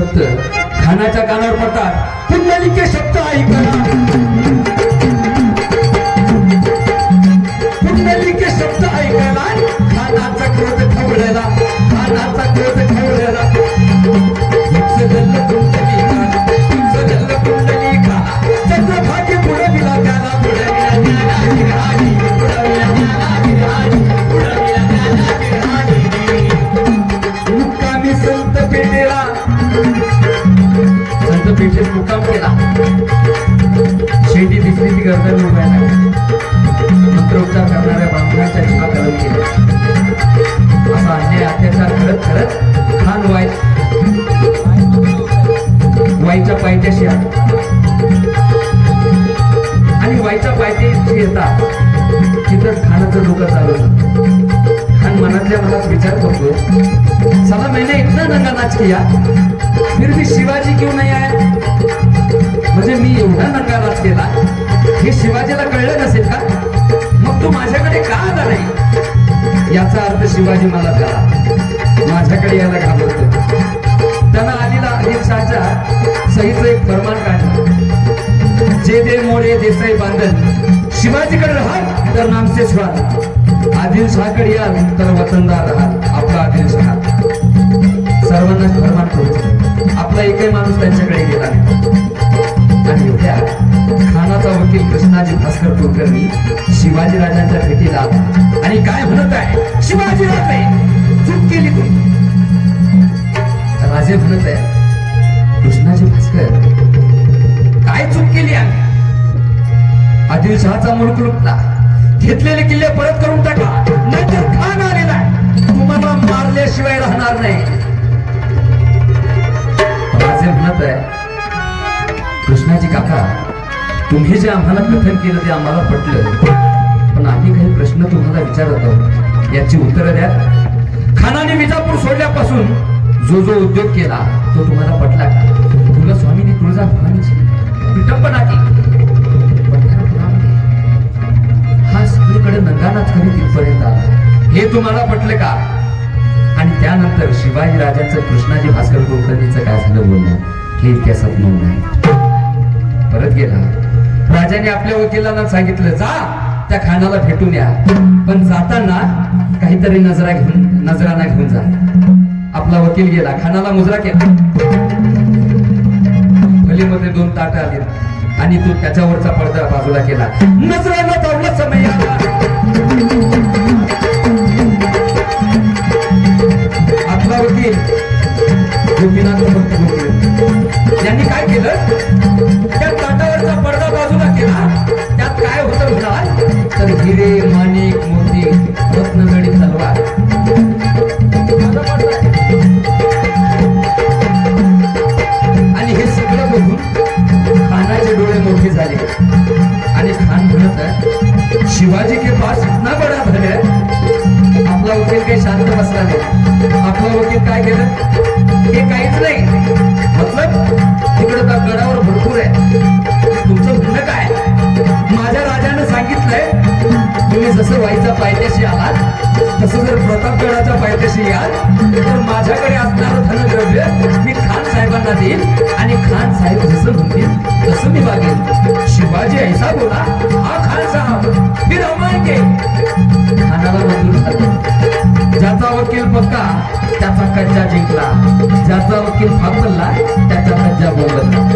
शब्द. खानाच्या कानावर पडतात. पुंडलिके शब्द ऐका. पुंडलिके शब्द ऐकायला खानाचा क्रोध खबडायला पायथ्याशी आहे. आणि वाईच्या पायथ्याशी येतात तिथं खानाचं डोकं चालू आणि मनातल्या मनात विचार करतो साला मैंने इतना नंगा नाच किया फिर भी शिवाजी क्यों नाही आया? म्हणजे मी एवढा नंगा नाच केला हे शिवाजीला कळलं नसेल का? मग तू माझ्याकडे का आला नाही? याचा अर्थ शिवाजी मला झाला माझ्याकडे यायला घाबरतो. सहीचं एक फरमान काढलं जे दे मोरे देसाई बांधल शिवाजीकडे राहाल तर नामचे स्वाल आदिलशहाकडे याल तर वतनदार राहाल. आपला आदिलशहा सर्वांनाच फरमान करू आपला एकही माणूस त्यांच्याकडे गेला आणि एवढ्या खानाचा वकील कृष्णाजी भास्कर कुलकर्णी शिवाजी राजांच्या भेटीला आणि काय म्हणत आहे? शिवाजी राजे चूक केली तुम्ही. राजे म्हणत आहे कृष्णाजी काय चूक केली आम्ही? आदिलशहाचा मुलूक लुटला. घेतलेले किल्ले परत करून टाका. नाहीतर खान आलेला आहे. तुम्हाला मारल्याशिवाय राहणार नाही. राजे म्हणत आहे कृष्णाजी काका तुम्ही जे आम्हाला कथन केलं ते आम्हाला पटलं. पण आम्ही काही प्रश्न तुम्हाला विचारत आहोत. याची उत्तरं द्या. खानाने विजापूर सोडल्यापासून जो जो उद्योग केला तो तुम्हाला पटला का? तुला स्वामीने तुळजा भवानीची विटंबना केली पंढरपुरामध्ये हा सगळीकडे नंगानाच खरी तिथपर्यंत आला. हे तुम्हाला पटलं का? आणि त्यानंतर शिवाजी राजांचं कृष्णाजी भास्कर कुलकर्णीचं काय झालं बोलणं? हे इतिहासात नोंद आहे परत गेला. राजाने आपल्या वकिलांना सांगितलं जा त्या खानाला भेटून या. पण जाताना काहीतरी नजरा घेऊन नजराना घेऊन जा. आपला वकील गेला खानाला मुजरा केला. खोलीमध्ये दोन ताट आले आणि तो त्याच्यावरचा पडदा बाजूला केला. नजराला चावला समय. आपला वकील गोपीनाथ भक्त गोपी यांनी काय केलं? म्हणतील तसं शिवाजी ऐसा बोला हा खालसा साहेब फिर हमारे खानाला मंजूर झालं. ज्याचा वकील पक्का त्याचा कज्जा जिंकला. ज्याचा वकील फापरला त्याचा कज्जा बोलला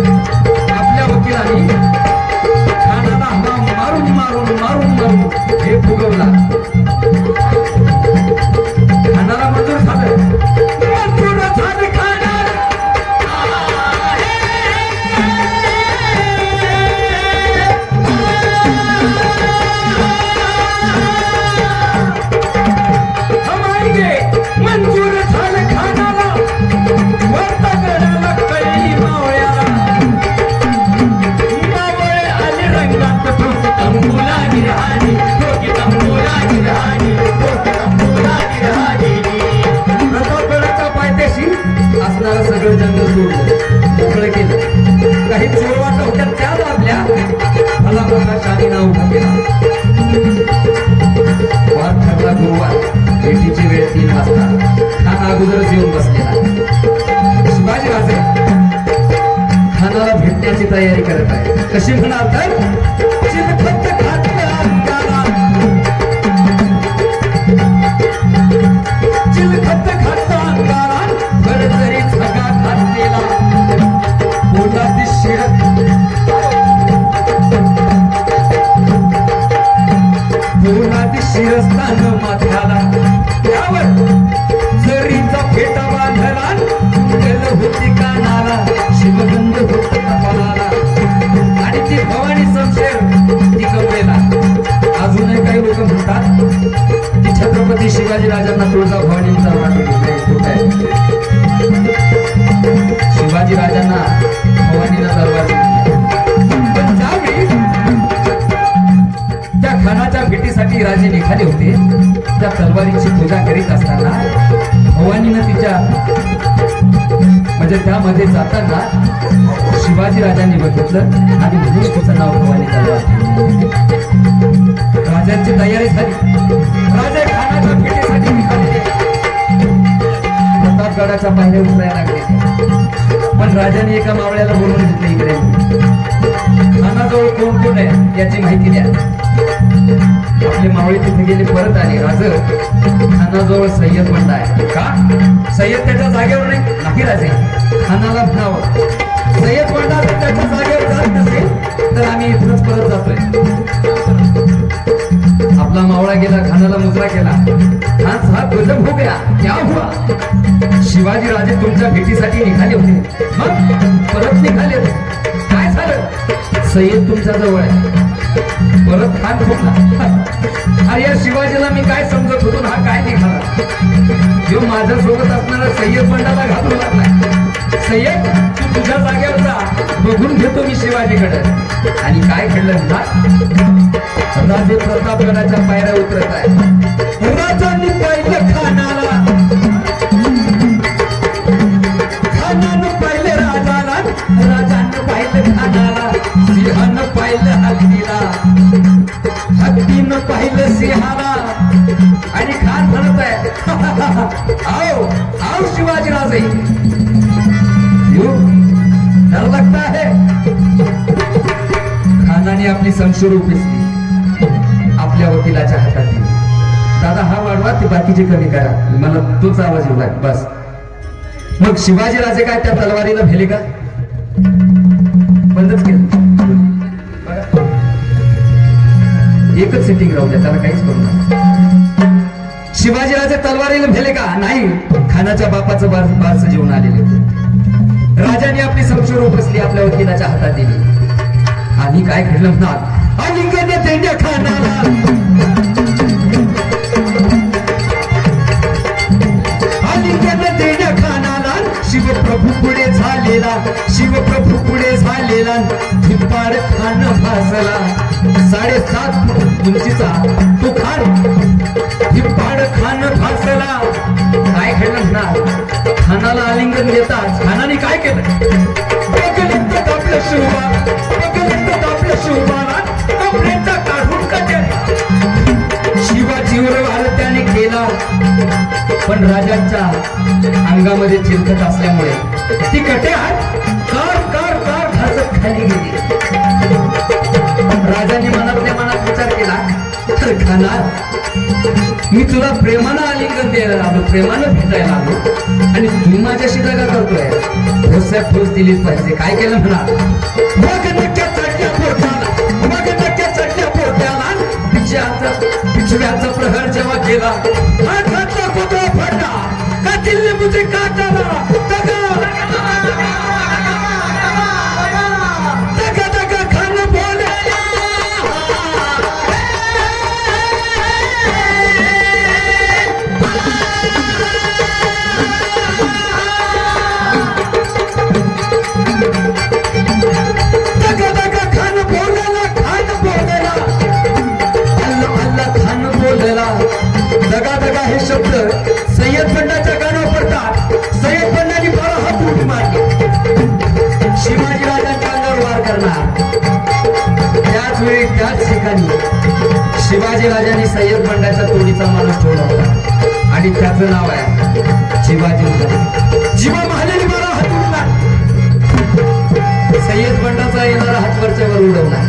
कशी म्हणाल तर त्या भेटीसाठी राजे निघाले होते. त्या तलवारीची पूजा करीत असताना भवानीनं तिच्या म्हणजे त्यामध्ये जाताना शिवाजी राजांनी बघितलं आणि म्हणून तिचं नाव भवानी तलवार राजांची तयारी झाली. राजे खानाच्या भेटीसाठी निघाले. प्रतापगडाच्या पायऱ्या उतरायला लागले. पण राजाने एका मावळ्याला बोलून घेतलं इकडे. खानाजवळ कोण कोण आहे याची माहिती द्या. आपले मावळे तिथे गेले परत आले. राज खानाजवळ सय्यद बंड आहे. का? सय्यद त्याच्या जागेवर नाही? नाही राजे. खानाला म्हणावं. सय्यद बंडा जर त्याच्या जागेवर जात नसेल तर आम्ही इथूनच परत जातोय. आपला मावळा गेला खानाला मुजरा केला. खान साहेब गजब हो गया क्या हुआ? शिवाजी राजे तुमच्या भेटीसाठी निघाले होते. मग? परत निघाले काय झालं? सय्यद तुमच्या जवळ आहे. परत खान फुटला अरे या शिवाजीला मी काय समजत होतो ना हा काय निघाला? जो माझ्या सोबत असणारा सय्यद बंडाला घालू लागला सय्यद तू तुझ्या जागेवर जा. बघून घेतो मी शिवाजीकडे. आणि काय घडलं ना राजे प्रतापगडाच्या पायऱ्या उतरत आहे. राजांनी पाहिलं खानाला. खानानं पाहिलं राजाला. राजानं पाहिलं खानाला. सिंहानं पाहिलं हल्लीला पाहिलं सिंहाला. आणि खान म्हणत आहे आओ आओ शिवाजी राजे डर लगता है खानाने आपली संशूर उपसली. आपल्या वकिलाच्या हातात दिली दादा हा वाढवा ते बाकीचे कमी करा. मला तोच आवाज येऊ बस. मग शिवाजी राजे काय त्या तलवारीला भेले का? एकच सिटिंग राहू द्या त्याला काहीच करू नका. शिवाजीराजे तलवारीला भेले का? नाही. खानाच्या बापाचं बार बारसं जेवण आलेले होते. राजाने आपली संशोर उपसली आपल्या वकिलाच्या हातात दिली. आणि काय घडलं म्हणतात? अलिंगने त्यांच्या खानाला. अलिंगने तेंड्या खानाला शिवप्रभू पुढे झालेला. शिवप्रभू पुढे झालेला धिप्पाड खान फासला साडेसात फूट उंचीचा तो खान धिप्पाड खान फासला काय घडलं ना खानाला आलिंगन देताच खानाने काय केलं? बघलित आपल्या शिवबा बघलित आपल्या शिवबाला कपड्याचा काढून कट्याला शिवाजीवर वार त्याने केला. पण राजाच्या अंगामध्ये चिरकत असल्यामुळे ती कटे हात भाजत खाली गेली राजाने मनातल्या मनात विचार केला तर खाना मी तुला प्रेमानं आलिंगन द्यायला लागलो प्रेमानं भेटायला लागलो आणि तू माझ्याशी दगा करतोय ठोस्या ठोस दिलीच पाहिजे काय केलं म्हणा मग नक्क्या चढल्या पोटाला मग नक्क्या चढल्या पोटाला पिछव्याचा पिछव्याचा प्रहार जेव्हा केला हातातला पुतळा पडला का दिल्ली मुझे काटाला दगा करणार. त्याच वेळी त्याच ठिकाणी शिवाजी राजांनी सय्यद बंडाच्या तोडीचा माणूस ठेवला होता. आणि त्याचं नाव आहे शिवाजी जीवा महालेली मला हात उडला सय्यद बंडाचा येणारा हात वरच्यावर उडवला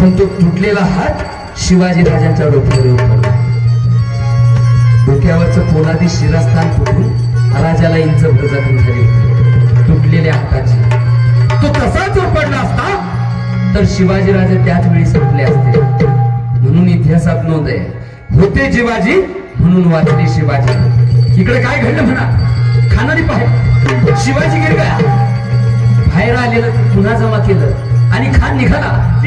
पण तो तुटलेला हात शिवाजी राजांच्या डोक्यावर उडवला डोक्यावरचं पोलादी शिरस्थान तुटून राजाला इंच भर झाली. होती तुटलेल्या हाताची. तो तसाच उपडला पडला असता? तर शिवाजी राजे त्याच वेळी संपले असते. म्हणून इतिहासात नोंद आहे. होते शिवाजी म्हणून वाचले शिवाजी. इकडे काय घडलं म्हणा? खानाने पाहे. शिवाजी गेले काय बाहेर आलेलं पुन्हा जमा केलं. आणि खान निघाला.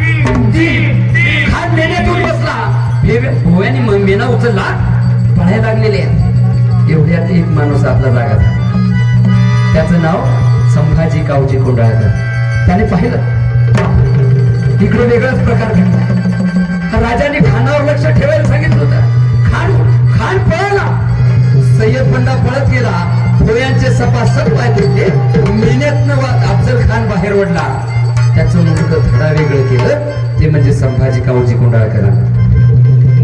खान मेण्यातून बसला. भे- भोव्याने मेना उचलला. पळायला लागलेले एवढ्यात एक माणूस आपला जागा झाला. त्याचं नाव संभाजी कावजी कोंडाळकर. त्याने पाहिलं. इकडे वेगळाच प्रकार घडला. राजाने खानावर लक्ष ठेवायला सांगितलं होतं. खान खान पळाला. सय्यद बंडा पळत गेला. भोयांचे सपासप पाय तुटले मेहनत अफजल खान बाहेर ओढला. त्याचं मुंडकं थोडा वेगळं केलं. ते म्हणजे संभाजी कावजी कोंडाळकरांना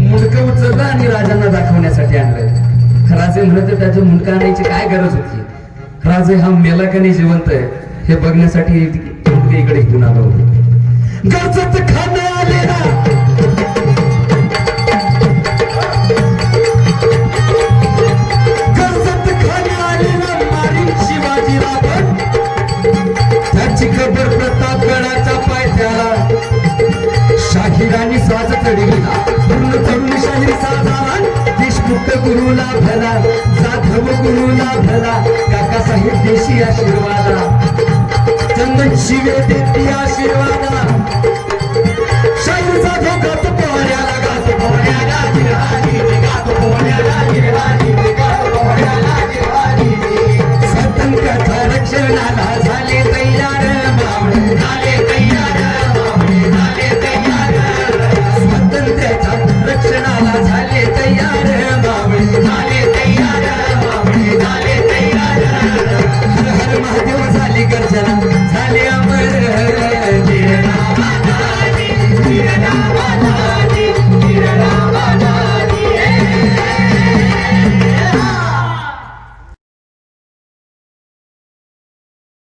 मुंडकं उचललं आणि राजांना दाखवण्यासाठी आणलं. राजे म्हणत त्याचं मुंडकं आणायची काय गरज होती? राजे हा मेलाकाने जिवंत आहे. हे बघण्यासाठी मुंडकं इकडे घेऊन आलो. होतो गरजत खाना आलेला días, hermano.